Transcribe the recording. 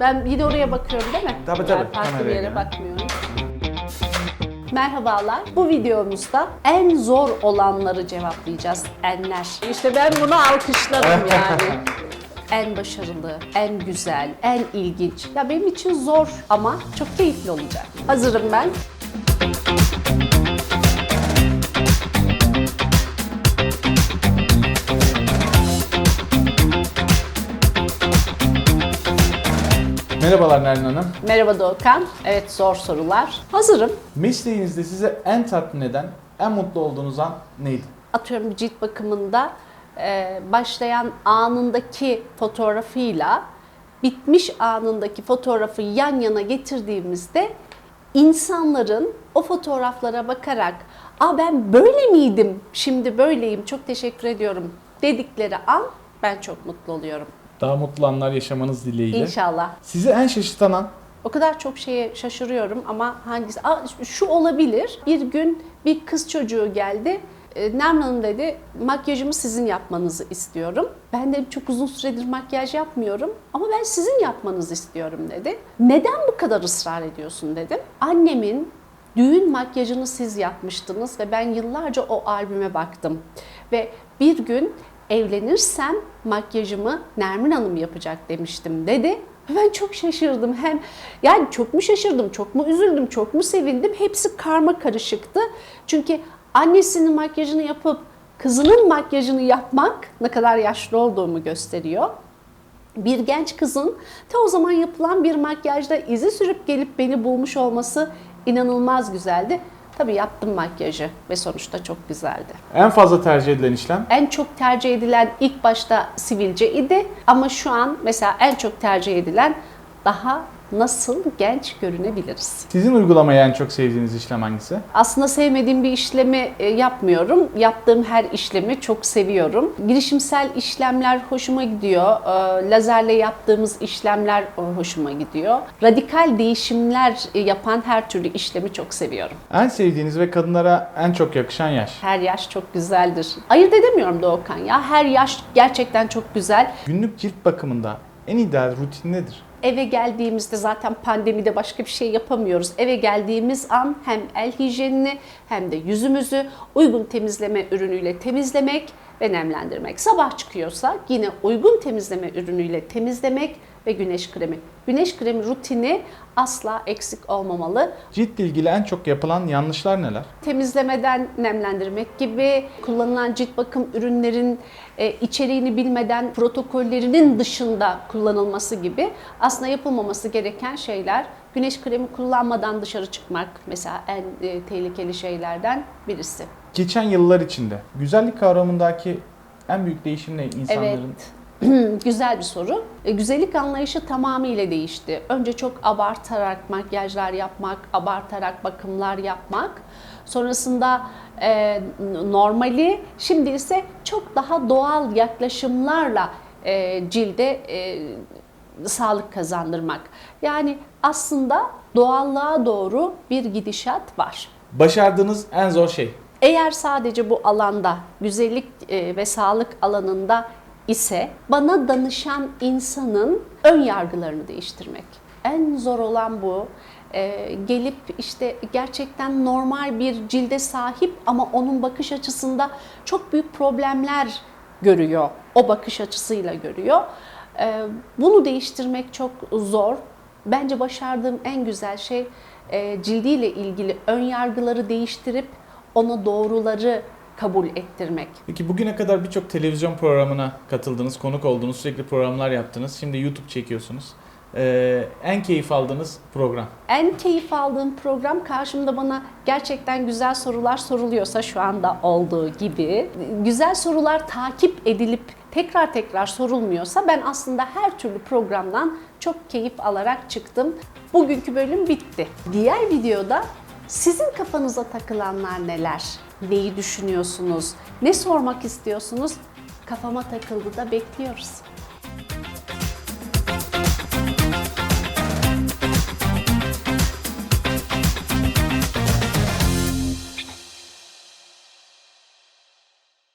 Ben yine oraya bakıyorum değil mi? Tabii, Yani tabii. farklı bir yere bakmıyorum. Merhabalar. Bu videomuzda en zor olanları cevaplayacağız. Enler. İşte ben bunu alkışlarım yani. En başarılı, en güzel, en ilginç. Ya benim için zor ama çok keyifli olacak. Hazırım ben. Merhabalar Nermin Hanım. Merhaba Doğukan. Evet zor sorular. Hazırım. Mesleğinizde size en tatmin eden, en mutlu olduğunuz an neydi? atıyorum cilt bakımında e, başlayan anındaki fotoğrafıyla bitmiş anındaki fotoğrafı yan yana getirdiğimizde insanların o fotoğraflara bakarak "Aa ben böyle miydim? Şimdi böyleyim. Çok teşekkür ediyorum." dedikleri an ben çok mutlu oluyorum. Daha mutlu anlar yaşamanız dileğiyle. İnşallah. Sizi en şaşırtan an? O kadar çok şeye şaşırıyorum ama hangisi? Aa, şu olabilir. Bir gün bir kız çocuğu geldi. E, Nermin Hanım dedi, makyajımı sizin yapmanızı istiyorum. Ben de çok uzun süredir makyaj yapmıyorum ama ben sizin yapmanızı istiyorum dedi. Neden bu kadar ısrar ediyorsun dedim. Annemin düğün makyajını siz yapmıştınız ve ben yıllarca o albüme baktım. Ve bir gün evlenirsem makyajımı Nermin Hanım yapacak demiştim dedi. Ben çok şaşırdım. Hem yani çok mu şaşırdım, çok mu üzüldüm, çok mu sevindim? Hepsi karma karışıktı. Çünkü annesinin makyajını yapıp kızının makyajını yapmak ne kadar yaşlı olduğumu gösteriyor. Bir genç kızın ta o zaman yapılan bir makyajda izi sürüp gelip beni bulmuş olması inanılmaz güzeldi. Tabii yaptım makyajı ve sonuçta çok güzeldi. En fazla tercih edilen işlem? En çok tercih edilen ilk başta sivilce idi ama şu an mesela en çok tercih edilen daha nasıl genç görünebiliriz. Sizin uygulamayı en çok sevdiğiniz işlem hangisi? Aslında sevmediğim bir işlemi e, yapmıyorum. Yaptığım her işlemi çok seviyorum. Girişimsel işlemler hoşuma gidiyor. E, Lazerle yaptığımız işlemler e, hoşuma gidiyor. Radikal değişimler yapan her türlü işlemi çok seviyorum. En sevdiğiniz ve kadınlara en çok yakışan yaş? Her yaş çok güzeldir. Ayırt edemiyorum Doğukan ya. Her yaş gerçekten çok güzel. Günlük cilt bakımında en ideal rutin nedir? Eve geldiğimizde zaten pandemide başka bir şey yapamıyoruz. Eve geldiğimiz an hem el hijyenini hem de yüzümüzü uygun temizleme ürünüyle temizlemek ve nemlendirmek. Sabah çıkıyorsa yine uygun temizleme ürünüyle temizlemek ve güneş kremi. Güneş kremi rutini asla eksik olmamalı. Ciltle ilgili en çok yapılan yanlışlar neler? temizlemeden nemlendirmek gibi kullanılan cilt bakım ürünlerin e, içeriğini bilmeden protokollerinin dışında kullanılması gibi aslında yapılmaması gereken şeyler. Güneş kremi kullanmadan dışarı çıkmak mesela en e, tehlikeli şeylerden birisi. Geçen yıllar içinde güzellik kavramındaki en büyük değişim ne insanların? Evet. Güzel bir soru. E, güzellik anlayışı tamamıyla değişti. Önce çok abartarak makyajlar yapmak, abartarak bakımlar yapmak. Sonrasında e, normali, şimdi ise çok daha doğal yaklaşımlarla e, cilde e, sağlık kazandırmak. Yani aslında doğallığa doğru bir gidişat var. Başardığınız en zor şey? Eğer sadece bu alanda güzellik e, ve sağlık alanında ise bana danışan insanın ön yargılarını değiştirmek. En zor olan bu. E, gelip işte gerçekten normal bir cilde sahip ama onun bakış açısında çok büyük problemler görüyor. O bakış açısıyla görüyor. E, bunu değiştirmek çok zor. Bence başardığım en güzel şey e, cildiyle ilgili ön yargıları değiştirip ona doğruları kabul ettirmek. Peki bugüne kadar birçok televizyon programına katıldınız, konuk oldunuz, sürekli programlar yaptınız. Şimdi YouTube çekiyorsunuz. Ee, en keyif aldığınız program? En keyif aldığım program karşımda bana gerçekten güzel sorular soruluyorsa şu anda olduğu gibi güzel sorular takip edilip tekrar tekrar sorulmuyorsa ben aslında her türlü programdan çok keyif alarak çıktım. Bugünkü bölüm bitti. Diğer videoda sizin kafanıza takılanlar neler? Neyi düşünüyorsunuz? Ne sormak istiyorsunuz? Kafama takıldı da bekliyoruz.